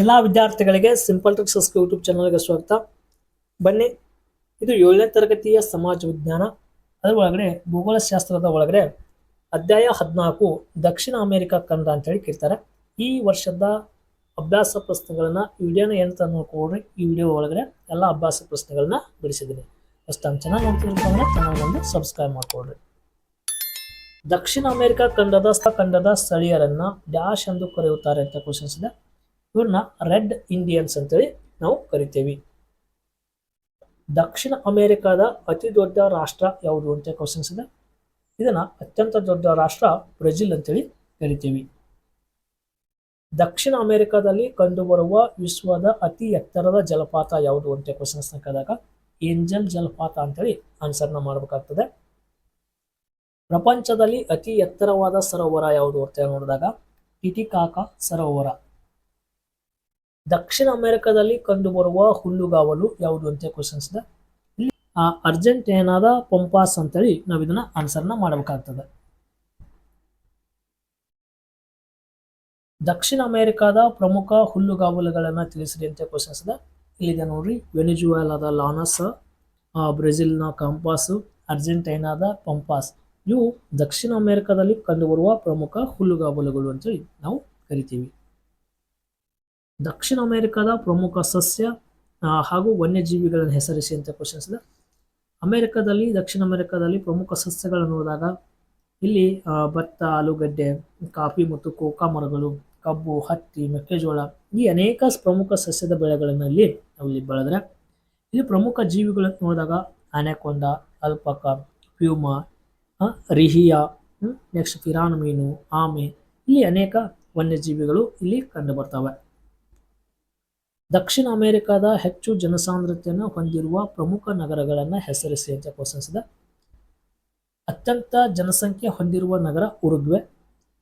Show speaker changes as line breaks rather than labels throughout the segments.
ಎಲ್ಲ ವಿದ್ಯಾರ್ಥಿಗಳಿಗೆ simple tricks YouTube ಚಾನಲ್ಗೆ ಸ್ವಾಗತ. ಬನ್ನಿ, ಇದು ಏಳನೇ ತರಗತಿಯ ಸಮಾಜ ವಿಜ್ಞಾನ. ಅದರ ಒಳಗಡೆ ಭೂಗೋಳಶಾಸ್ತ್ರದ ಒಳಗಡೆ ಅಧ್ಯಾಯ ಹದಿನಾಲ್ಕು, ದಕ್ಷಿಣ ಅಮೆರಿಕ ಖಂಡ ಅಂತೇಳಿ ಕೇಳ್ತಾರೆ. ಈ ವರ್ಷದ ಅಭ್ಯಾಸ ಪ್ರಶ್ನೆಗಳನ್ನ ವಿಡಿಯೋನ ತರ ನೋಡ್ಕೊಡ್ರಿ ಈ ವಿಡಿಯೋ ಒಳಗಡೆ ಎಲ್ಲ ಅಭ್ಯಾಸ ಪ್ರಶ್ನೆಗಳನ್ನ ಬಿಡಿಸಿದ್ದೀನಿ. ಟೈಮ್ ಚೆನ್ನಾಗಿ ನೋಡ್ತಿರ್ತಾರೆ ಒಂದು ಸಬ್ಸ್ಕ್ರೈಬ್ ಮಾಡ್ಕೊಡ್ರಿ. ದಕ್ಷಿಣ ಅಮೆರಿಕ ಖಂಡದ ಖಂಡದ ಸ್ಥಳೀಯರನ್ನ ಡ್ಯಾಶ್ ಎಂದು ಕರೆಯುತ್ತಾರೆ ಅಂತ ಕ್ವಶನ್ಸ್ ಇದೆ. ಇವ್ರನ್ನ ರೆಡ್ ಇಂಡಿಯನ್ಸ್ ಅಂತೇಳಿ ನಾವು ಕರಿತೇವೆ. ದಕ್ಷಿಣ ಅಮೆರಿಕಾದ ಅತಿ ದೊಡ್ಡ ರಾಷ್ಟ್ರ ಯಾವುದು ಅಂತ ಕ್ವಶನ್ಸ್ ಇದೆ. ಇದನ್ನ ಅತ್ಯಂತ ದೊಡ್ಡ ರಾಷ್ಟ್ರ ಬ್ರೆಜಿಲ್ ಅಂತೇಳಿ ಕರಿತೀವಿ. ದಕ್ಷಿಣ ಅಮೆರಿಕಾದಲ್ಲಿ ಕಂಡುಬರುವ ವಿಶ್ವದ ಅತಿ ಎತ್ತರದ ಜಲಪಾತ ಯಾವುದು ಅಂತ ಕ್ವಶನ್ಸ್ ಕೇಳಿದಾಗ ಏಂಜಲ್ ಜಲಪಾತ ಅಂತೇಳಿ ಆನ್ಸರ್ನ ಮಾಡಬೇಕಾಗ್ತದೆ. ಪ್ರಪಂಚದಲ್ಲಿ ಅತಿ ಎತ್ತರವಾದ ಸರೋವರ ಯಾವುದು ಅಂತ ನೋಡಿದಾಗ ಟಿಟಿಕಾಕ ಸರೋವರ. ದಕ್ಷಿಣ ಅಮೆರಿಕದಲ್ಲಿ ಕಂಡುಬರುವ ಹುಲ್ಲುಗಾವಲು ಯಾವುದು ಅಂತ ಕ್ವಶನ್ಸ್ ಇದೆ ಆ, ಅರ್ಜೆಂಟೈನಾದ ಪಂಪಾಸ್ ಅಂತೇಳಿ ನಾವು ಇದನ್ನ ಆನ್ಸರ್ನ ಮಾಡಬೇಕಾಗ್ತದೆ. ದಕ್ಷಿಣ ಅಮೆರಿಕಾದ ಪ್ರಮುಖ ಹುಲ್ಲುಗಾವಲುಗಳನ್ನ ತಿಳಿಸಿರಿ ಅಂತ ಕ್ವಶನ್ಸ್ ಇದೆ ಇಲ್ಲಿದೆ ನೋಡ್ರಿ ವೆನಿಜುವೆಲಾದ ಲಾನಸ್ ಬ್ರೆಜಿಲ್ನ ಕಂಪಾಸ್ ಅರ್ಜೆಂಟೈನಾದ ಪಂಪಾಸ್. ಇವು ದಕ್ಷಿಣ ಅಮೆರಿಕದಲ್ಲಿ ಕಂಡುಬರುವ ಪ್ರಮುಖ ಹುಲ್ಲುಗಾವಲುಗಳು ಅಂತೇಳಿ ನಾವು ಕರಿತೀವಿ. ದಕ್ಷಿಣ ಅಮೆರಿಕದ ಪ್ರಮುಖ ಸಸ್ಯ ಹಾಗೂ ವನ್ಯಜೀವಿಗಳನ್ನು ಹೆಸರಿಸಿ ಅಂತ ಕ್ವಶನ್ಸ್ ಇದೆ. ಅಮೆರಿಕದಲ್ಲಿ, ದಕ್ಷಿಣ ಅಮೆರಿಕದಲ್ಲಿ ಪ್ರಮುಖ ಸಸ್ಯಗಳನ್ನು ನೋಡಿದಾಗ ಇಲ್ಲಿ ಭತ್ತ, ಆಲೂಗಡ್ಡೆ, ಕಾಫಿ ಮತ್ತು ಕೋಕಾ ಮರಗಳು, ಕಬ್ಬು, ಹತ್ತಿ, ಮೆಕ್ಕೆಜೋಳ ಈ ಅನೇಕ ಪ್ರಮುಖ ಸಸ್ಯದ ಬೆಳೆಗಳನ್ನು ಇಲ್ಲಿ ನಾವು ಇಲ್ಲಿ ಬೆಳೆದ್ರೆ ಇಲ್ಲಿ ಪ್ರಮುಖ ಜೀವಿಗಳನ್ನು ನೋಡಿದಾಗ anaconda alpaca, puma rhea next piranha ಮೀನು ಆಮೆ, ಇಲ್ಲಿ ಅನೇಕ ವನ್ಯಜೀವಿಗಳು ಇಲ್ಲಿ ಕಂಡು ಬರ್ತವೆ. ದಕ್ಷಿಣ ಅಮೆರಿಕಾದ ಹೆಚ್ಚು ಜನಸಾಂದ್ರತೆಯನ್ನು ಹೊಂದಿರುವ ಪ್ರಮುಖ ನಗರಗಳನ್ನು ಹೆಸರಿಸಿ ಅಂತ ಕ್ವಶನ್ಸ್ ಇದೆ. ಅತ್ಯಂತ ಜನಸಂಖ್ಯೆ ಹೊಂದಿರುವ ನಗರ ಉರುಗ್ವೆ.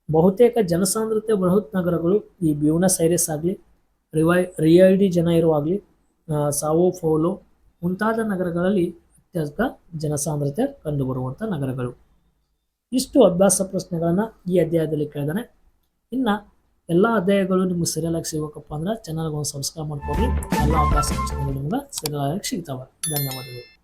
ಬಹುತೇಕ ಜನಸಾಂದ್ರತೆ ಬೃಹತ್ ನಗರಗಳು ಈ ಬ್ಯೂನಸ್ ಐರಿಸ್ ಆಗಲಿ, ರಿವೈ ರಿಯಲ್ಡಿ ಜನ ಆಗಲಿ ಸಾವೋ ಫೋಲೋ ಮುಂತಾದ ನಗರಗಳಲ್ಲಿ ಅತ್ಯಂತ ಜನಸಾಂದ್ರತೆ ಕಂಡುಬರುವಂಥ ನಗರಗಳು. ಇಷ್ಟು ಅಭ್ಯಾಸ ಪ್ರಶ್ನೆಗಳನ್ನು ಈ ಅಧ್ಯಾಯದಲ್ಲಿ ಕೇಳಿದಾನೆ ಇನ್ನು ಎಲ್ಲ ಅಧ್ಯಾಯಗಳು ನಿಮ್ಗೆ ಸೀರಿಯಲ್ ಆಗಿ ಸಿಗಬೇಕಪ್ಪ ಅಂದ್ರೆ ಚಾನಲ್ಗೆ ಒಂದು ಸಬ್ಸ್ಕ್ರೈಬ್ ಮಾಡ್ಕೊಳ್ಳಿ ಎಲ್ಲ ಅಭ್ಯಾಸ ಪ್ರಶ್ನೆಗಳು ನಿಮ್ಗೆ. ಸರಿಯಲ್ ಆಗಿ ಸಿಗ್ತಾವೆ. ಧನ್ಯವಾದಗಳು.